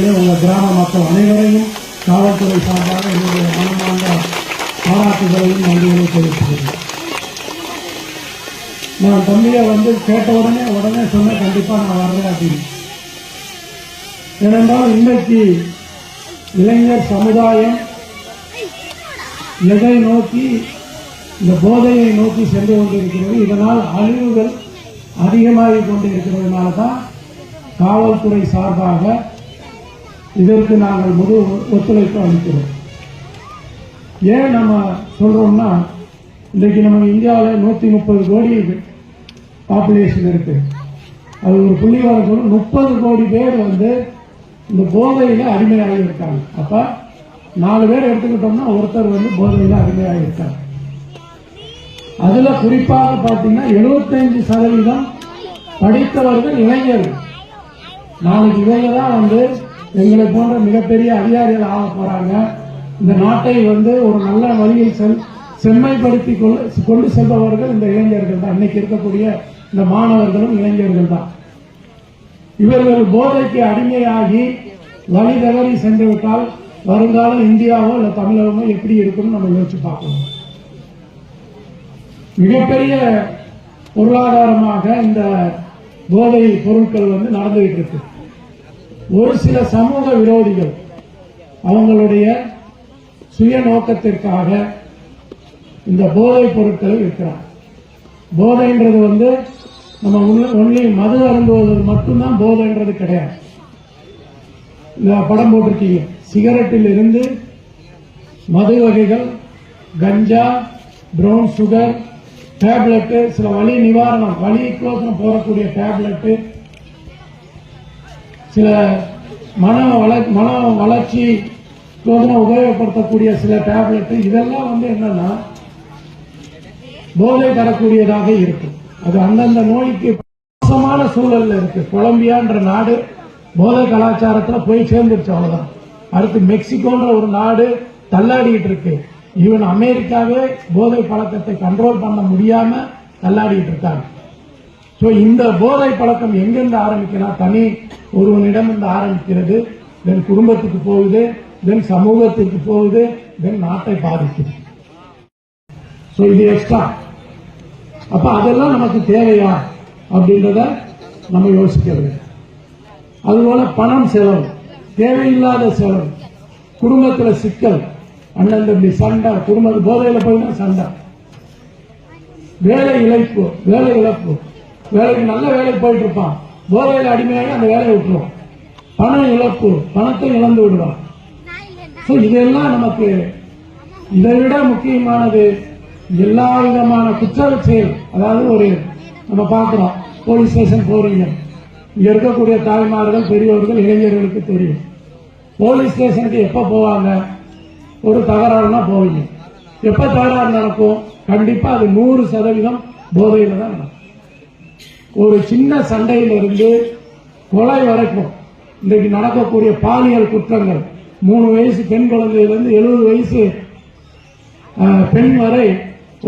உண்மையிலே உங்கள் கிராம மக்கள் அனைவரையும் காவல்துறை சார்பாக என்னுடைய மனமார்ந்த பாராட்டுகளையும் நன்றிகளையும் தெரிவித்துக்கிறேன் நான் தம்பியை வந்து கேட்ட உடனே உடனே சொன்ன கண்டிப்பாக நான் வர்றேன் அப்படின்னு. ஏனென்றால் இன்றைக்கு இளைஞர் சமுதாயம் எதை நோக்கி இந்த போதையை நோக்கி சென்று கொண்டிருக்கிறது இதனால் அழிவுகள் அதிகமாகிக் கொண்டிருக்கிறதுனால தான் காவல்துறை சார்பாக இதற்கு நாங்கள் முழு ஒத்துழைப்பு அளிக்கிறோம். ஏன் நம்ம சொல்றோம்னா இன்றைக்கு நம்ம இந்தியாவில் நூற்றி முப்பது கோடி பாப்புலேஷன் இருக்கு. அது ஒரு புள்ளி சொல்லும் முப்பது கோடி பேர் வந்து இந்த போதையில் அடிமையாகி இருக்காங்க அப்போ நாலு பேர் எடுத்துக்கிட்டோம்னா ஒருத்தர் வந்து போதையில் அடிமையாகி இருக்காங்க அதில் குறிப்பாக பார்த்தீங்கன்னா எழுபத்தஞ்சு சதவீதம் படித்தவர்கள் இளைஞர்கள். நாளைக்கு இவங்க தான் வந்து எங்களை போன்ற மிகப்பெரிய அதிகாரிகள் ஆக போறாங்க. இந்த நாட்டை வந்து ஒரு நல்ல வழியில் செல் செம்மைப்படுத்தி கொண்டு கொண்டு செல்பவர்கள் இந்த இளைஞர்கள் தான். இன்னைக்கு இருக்கக்கூடிய இந்த மாணவர்களும் இளைஞர்கள் தான். இவர்கள் போதைக்கு அடிமையாகி வழி தவறி சென்று விட்டால் வருங்காலம் இந்தியாவோ இல்லை தமிழகமோ எப்படி இருக்கும்னு நம்ம யோசிச்சு பார்க்கணும். மிகப்பெரிய பொருளாதாரமாக இந்த போதை பொருட்கள் வந்து நடந்துகிட்டு இருக்கு. ஒரு சில சமூக விரோதிகள் அவங்களுடைய சுய நோக்கத்திற்காக இந்த போதைப் பொருட்களை விற்கிறாங்க. போதைன்றது வந்து நம்ம ஒன்லி மது அருந்துவது மட்டும்தான் போதைன்றது கிடையாது. இந்த படம் போட்டிருக்கீங்க. சிகரெட்டில் இருந்து மது வகைகள் கஞ்சா ப்ரௌன் சுகர் டேப்லெட்டு சில வலி நிவாரணம் வலிக்கோசரம் போடக்கூடிய டேப்லெட்டு சில மன வள மன வளர்ச்சி உபயோகப்படுத்தக்கூடிய சில டேப்லெட் இதெல்லாம் வந்து என்னன்னா போதை தரக்கூடியதாக இருக்கு அது அந்தந்த நோய்க்கு மோசமான சூழல்ல இருக்கு. கொலம்பியான்ற நாடு போதை கலாச்சாரத்துல போய் சேர்ந்துருச்சு அவ்வளவுதான். அடுத்து மெக்சிகோன்ற ஒரு நாடு தள்ளாடிட்டு இருக்கு. ஈவன் அமெரிக்காவே போதை பழக்கத்தை கண்ட்ரோல் பண்ண முடியாம தள்ளாடிட்டு இருக்காங்க. சோ இந்த போதை பழக்கம் எங்கிருந்து ஆரம்பிக்கலாம் தனி ஒருவனிடம் இருந்து ஆரம்பிக்கிறது தென் குடும்பத்துக்கு போகுது தென் சமூகத்துக்கு போகுது தென் நாட்டை பாதிக்குது. சோ இது எக்ஸ்ட்ரா அப்போ அதெல்லாம் நமக்கு தேவையா? அப்படின்றத நம்ம யோசிக்கிறது அதுபோல பணம் செலவு தேவையில்லாத செலவு குடும்பத்துல சிக்கல் அண்ணன் தம்பி சண்டை குடும்ப போதையில் போயினா சண்டை. வேலை இழப்பு வேலை இழப்பு வேலைக்கு நல்ல வேலைக்கு போயிட்டு இருப்பான் போதையில அடிமையாகி அந்த வேலையை விட்டுருவான் பண இழப்பு பணத்தை இழந்து விடுவான். ஸோ இதெல்லாம் நமக்கு இதை விட முக்கியமானது எல்லா விதமான குற்ற செயல் அதாவது ஒரு நம்ம பார்க்குறோம் போலீஸ் ஸ்டேஷன் போறீங்க. இங்கே இருக்கக்கூடிய தாய்மார்கள் பெரியவர்கள் இளைஞர்களுக்கு தெரியும். போலீஸ் ஸ்டேஷனுக்கு எப்போ போவாங்க? ஒரு தகராறுனா போவீங்க. எப்போ தகராறு நடக்கும்? கண்டிப்பாக அது நூறு சதவீதம் போதையில் தான் நடக்கும். ஒரு சின்ன சண்டையிலிருந்து கொலை வரைக்கும் இன்றைக்கு நடக்கக்கூடிய பாலியல் குற்றங்கள். மூணு வயசு பெண் குழந்தையிலிருந்து எழுபது வயசு பெண் வரை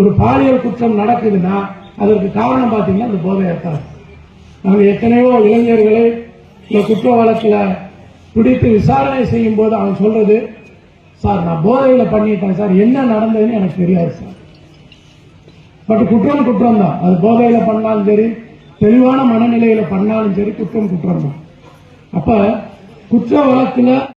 ஒரு பாலியல் குற்றம் நடக்குதுன்னா அதற்கு காரணம் பார்த்தீங்கன்னா அந்த போதை போதையத்தான் நாங்கள் எத்தனையோ இளைஞர்களை இந்த குற்ற வழக்கில் பிடித்து விசாரணை செய்யும் போது அவன் சொல்றது சார் நான் போதையில் பண்ணிட்டேன் சார் என்ன நடந்ததுன்னு எனக்கு தெரியாது சார். பட் குற்றம் குற்றம் தான். அது போதையில் பண்ணாலும் சரி தெளிவான மனநிலையில பண்ணாலும் சரி குற்றம் குற்றம் தான் அப்ப குற்ற வழக்குல